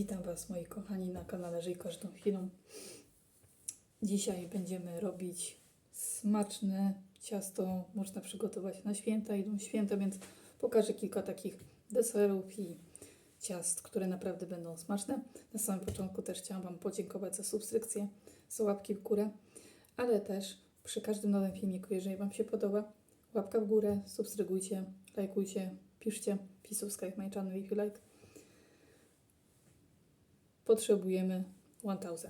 Witam Was moi kochani na kanale Żyj Każdą Chwilą. Dzisiaj będziemy robić smaczne ciasto. Można przygotować na święta, idą święta, więc pokażę kilka takich deserów i ciast, które naprawdę będą smaczne. Na samym początku też chciałam Wam podziękować za subskrypcję, za łapki w górę, ale też przy każdym nowym filmiku, jeżeli Wam się podoba, łapka w górę, subskrybujcie, lajkujcie, piszcie, please subscribe my channel if you like potrzebujemy 1000.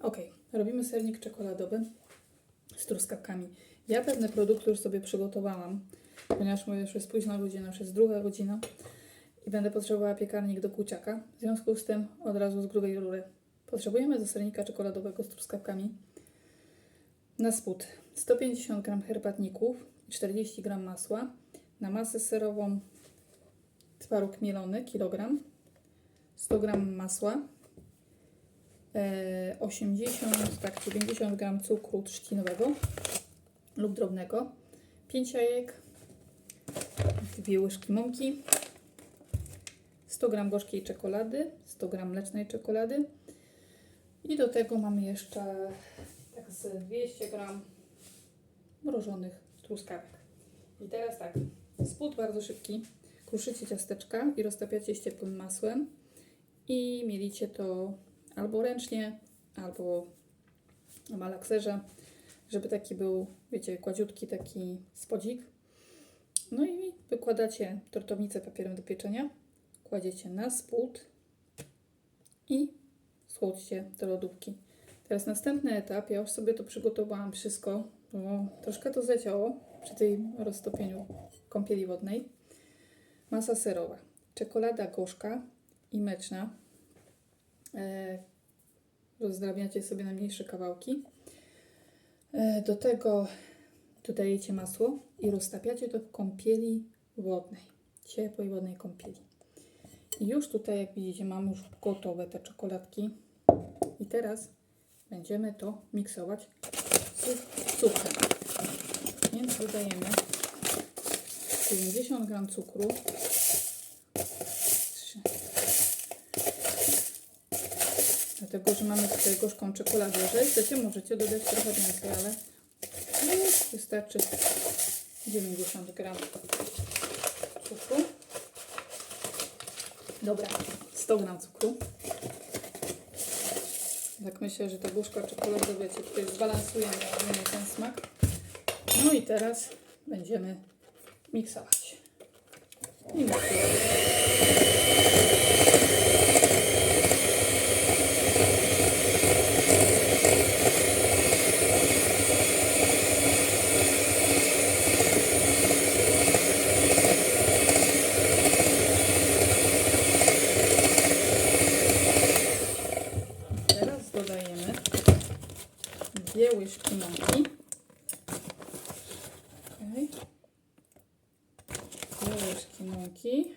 Ok, robimy sernik czekoladowy z truskawkami. Ja pewne produkty już sobie przygotowałam, ponieważ mówię, już jest późna godzina, już jest druga godzina i będę potrzebowała piekarnik do kuciaka. W związku z tym od razu z grubej rury. Potrzebujemy do sernika czekoladowego z truskawkami na spód 150 g herbatników i 40 g masła. Na masę serową twaróg mielony, kilogram 100 g masła, e, 80, tak, 90 g cukru trzcinowego lub drobnego, 5 jajek, 2 łyżki mąki, 100 g gorzkiej czekolady, 100 g mlecznej czekolady i do tego mamy jeszcze tak z 200 g mrożonych truskawek. I teraz tak, spód bardzo szybki. Kruszycie ciasteczka i roztapiacie z ciepłym masłem i mielicie to albo ręcznie, albo na malakserze, żeby taki był, wiecie, gładziutki taki spodzik. No i wykładacie tortownicę papierem do pieczenia, kładziecie na spód i schłodźcie do lodówki. Teraz następny etap, ja już sobie to przygotowałam wszystko, bo troszkę to zaciało przy tym roztopieniu kąpieli wodnej. Masa serowa, czekolada gorzka, i mleczna. E, rozdrabniacie sobie na mniejsze kawałki. E, do tego dodajecie masło i roztapiacie to w kąpieli wodnej, ciepłej wodnej kąpieli. I już tutaj, jak widzicie, mam już gotowe te czekoladki. I teraz będziemy to miksować z cukrem. Więc dodajemy 90 g cukru, dlatego że mamy tutaj gorzką czekoladę. Jeżeli chcecie, możecie dodać trochę więcej, ale wystarczy 90 gram cukru. Dobra, 100 gram cukru. Tak myślę, że ta gorzka czekolada, wiecie, tutaj zbalansuje ten smak. No i teraz będziemy miksować. I miksować. Teraz dodajemy dwie łyżki mąki. Okay. Dwie łyżki mąki.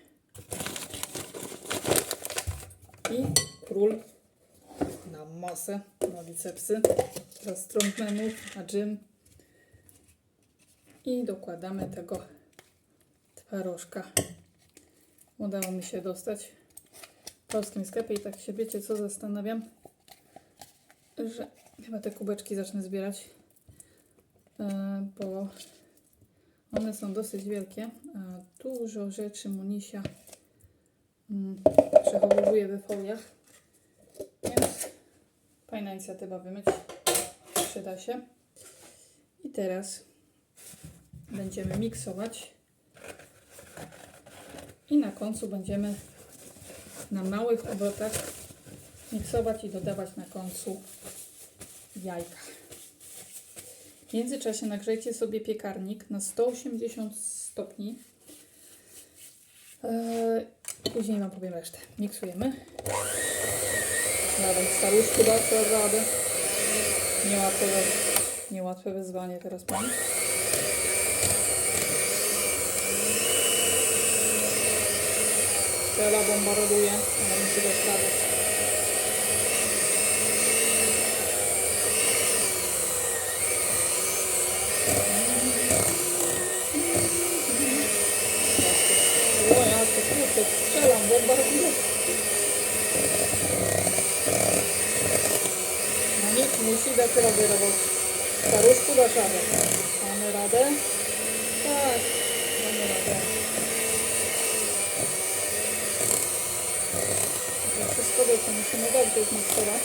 I król na masę, na bicepsy, dla strongmanów, na gym. I dokładamy tego twarożka. Udało mi się dostać w polskim sklepie i tak się wiecie co zastanawiam, że chyba te kubeczki zacznę zbierać, e, bo one są dosyć wielkie, dużo rzeczy Monisia mm, przechowuje we foliach, więc fajna inicjatywa wymyć, przyda się. I teraz będziemy miksować. I na końcu będziemy na małych obrotach miksować i dodawać na końcu jajka. W międzyczasie nagrzejcie sobie piekarnik na 180 stopni. Eee, później Wam powiem resztę. Miksujemy. Nawet staruszku da sobie radę. Niełatwe, niełatwe wyzwanie teraz mam. Stella bombarduje, ale musi. O ja to kurczę, strzelam, bombarduję. Musi dać radę, robot. Staruszku dasz radę. Mamy radę? Tak, mamy radę. To wszystko wiecie, musimy dobrze zmiksować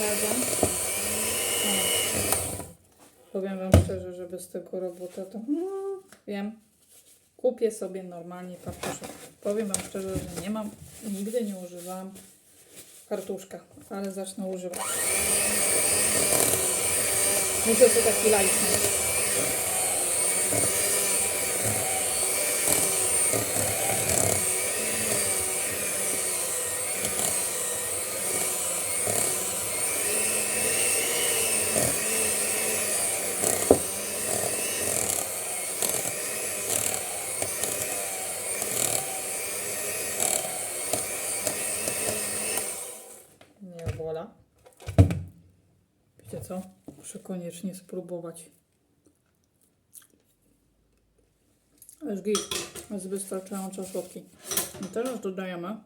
razem. O. Powiem Wam szczerze, że bez tego robota to mm, wiem, kupię sobie normalnie fartuszek. Powiem Wam szczerze, że nie mam, nigdy nie używałam fartuszka, ale zacznę używać. Muszę sobie taki lajknąć. Nie wola. Wiecie co? Muszę koniecznie spróbować. Jest git. Jest wystarczająco słodki. I teraz dodajemy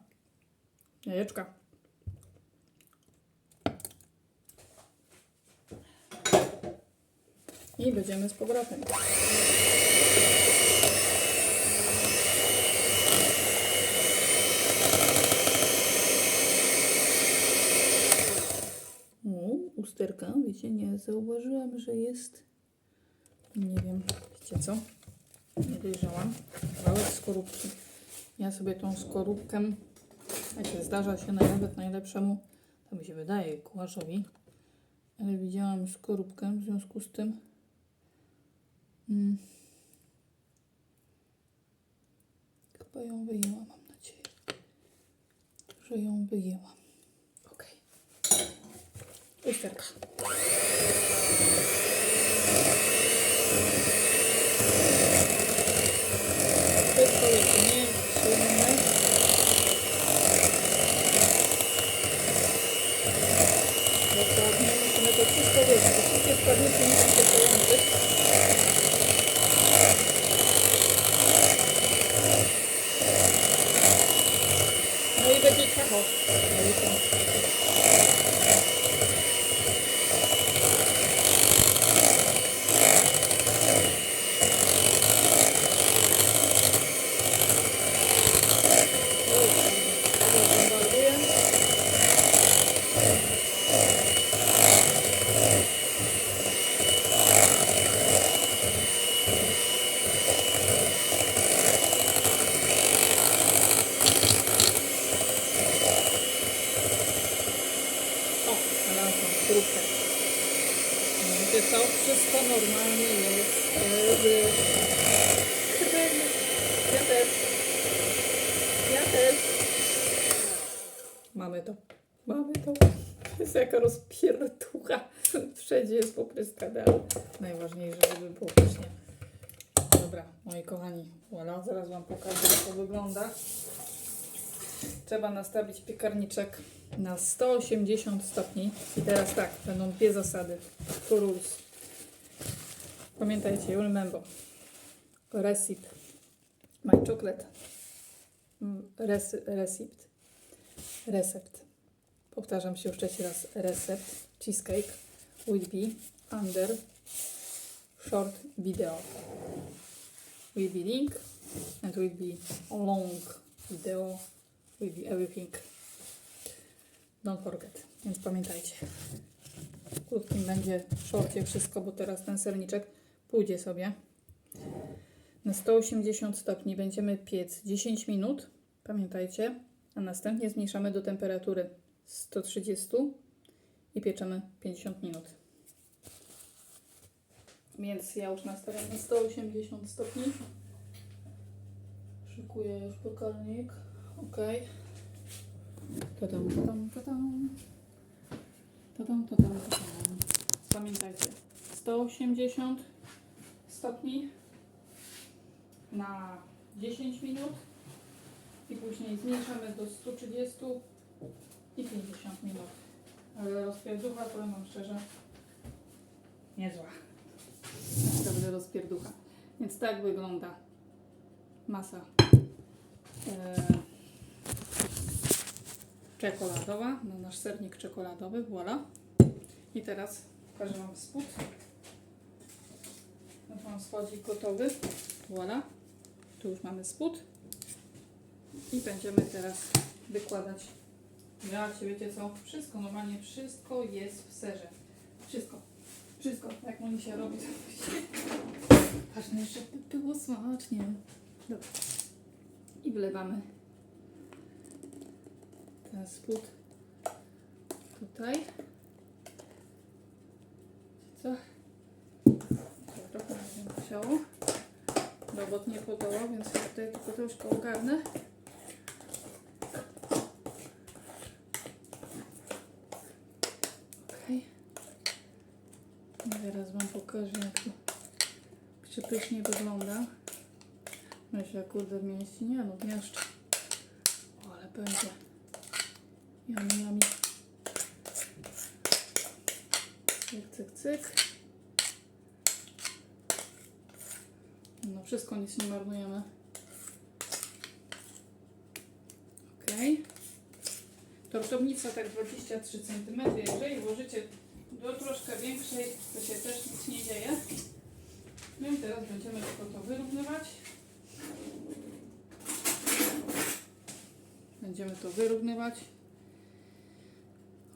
jajeczka. I będziemy z powrotem. O, usterka, wiecie, nie zauważyłam, że jest. Nie wiem, wiecie co? Nie dojrzałam. Kawałek skorupki. Ja sobie tą skorupkę, wiecie, zdarza się nawet najlepszemu, to mi się wydaje, kucharzowi, ale widziałam skorupkę, w związku z tym mm, chyba ją wyjęłam, mam nadzieję, że ją wyjęłam. Okej. Usterka. Wszystko jest nie silne. Dokładnie, musimy to wszystko wiedzieć. Te Wszystkie składniki muszą się połączyć. No i będzie ciacho. No i to. Bombarduję. O, znalazłam skorupkę. Wiecie co? Wszystko normalnie jest e, w kremie. Ja też. Ja też. Mamy to. Mamy to. Jest jaka rozpierducha. Wszędzie jest popryskane, ale najważniejsze, żeby było pysznie. Dobra, moi kochani, voilà, zaraz Wam pokażę, jak to wygląda. Trzeba nastawić piekarniczek na 180 stopni. I teraz tak, będą dwie zasady. Rules. Pamiętajcie, you remember. Recipe. My chocolate. Mm, Rec- recept. Recept. Powtarzam się już trzeci raz. Recept. Cheesecake will be under short video. Will be link and will be long video. Will be everything. Don't forget. Więc pamiętajcie. W krótkim będzie shortie wszystko, bo teraz ten serniczek pójdzie sobie. Na 180 stopni będziemy piec 10 minut. Pamiętajcie. A następnie zmniejszamy do temperatury 130 i pieczemy 50 minut. Więc ja już nastawiam na 180 stopni. Szykuję już piekarnik. Ok. Tadam, tadam, tadam. Tadam, tadam, tadam. Pamiętajcie, 180 stopni na 10 minut i później zmniejszamy do 130 i 50 minut. Ale rozpierducha, powiem Wam szczerze, niezła. Naprawdę rozpierducha. Więc tak wygląda masa e, czekoladowa, no nasz sernik czekoladowy, voilà. I teraz pokażę Wam spód. Mam spodzik gotowy. Voilà. Tu już mamy spód. I będziemy teraz wykładać. Ja cię wiecie co? Wszystko, normalnie wszystko jest w serze. Wszystko. Wszystko. Jak mu się robi, to Ważne, żeby było smacznie. Dobra. I wlewamy ten spód tutaj. Co? Trochę będzie musiało. Robot nie podołał, więc tutaj tylko troszkę ogarnę. Okej. I teraz Wam pokażę, jak to przepysznie wygląda. Myślę, kurde, w mieści nie, no w mieszczę. O, ale będzie. Yummy, yummy. Cyk, cyk, cyk. No wszystko, nic nie marnujemy. Okej. Tortownica tak 23 cm. Jeżeli włożycie do troszkę większej, to się też nic nie dzieje. No i teraz będziemy tylko to wyrównywać. Będziemy to wyrównywać.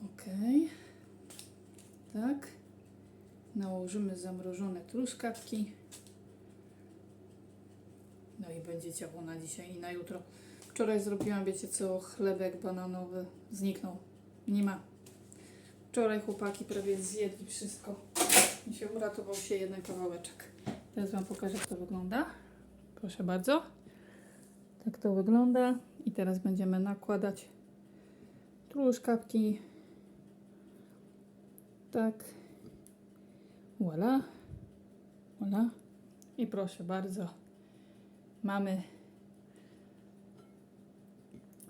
Ok. Tak. Nałożymy zamrożone truskawki. No i będzie ciało na dzisiaj i na jutro. Wczoraj zrobiłam, wiecie co, chlebek bananowy. Zniknął. Nie ma. Wczoraj chłopaki prawie zjedli wszystko. Mi się uratował się jeden kawałeczek. Teraz Wam pokażę, jak to wygląda. Proszę bardzo. Tak to wygląda. I teraz będziemy nakładać truskawki. Tak. Voila. Voila. I proszę bardzo. Mamy.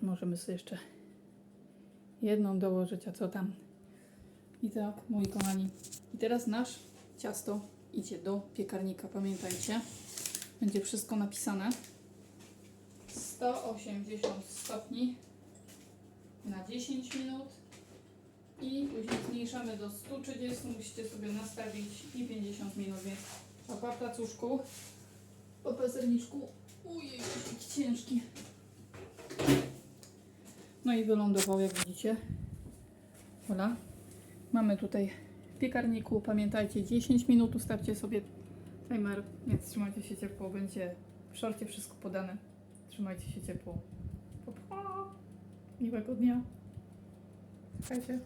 Możemy sobie jeszcze jedną dołożyć, a co tam? I tak, moi kochani. I teraz nasz ciasto idzie do piekarnika. Pamiętajcie, będzie wszystko napisane. 180 stopni na 10 minut i później zmniejszamy do 130. Musicie sobie nastawić i 50 minut, więc papa placuszku po pezerniczku. Ujej, jaki ciężki. No i wylądował, jak widzicie. Voilà. Mamy tutaj w piekarniku, pamiętajcie, 10 minut ustawcie sobie timer, więc trzymajcie się ciepło, będzie w szorcie wszystko podane. Trzymajcie się ciepło. Pa, pa. Miłego dnia. Słuchajcie.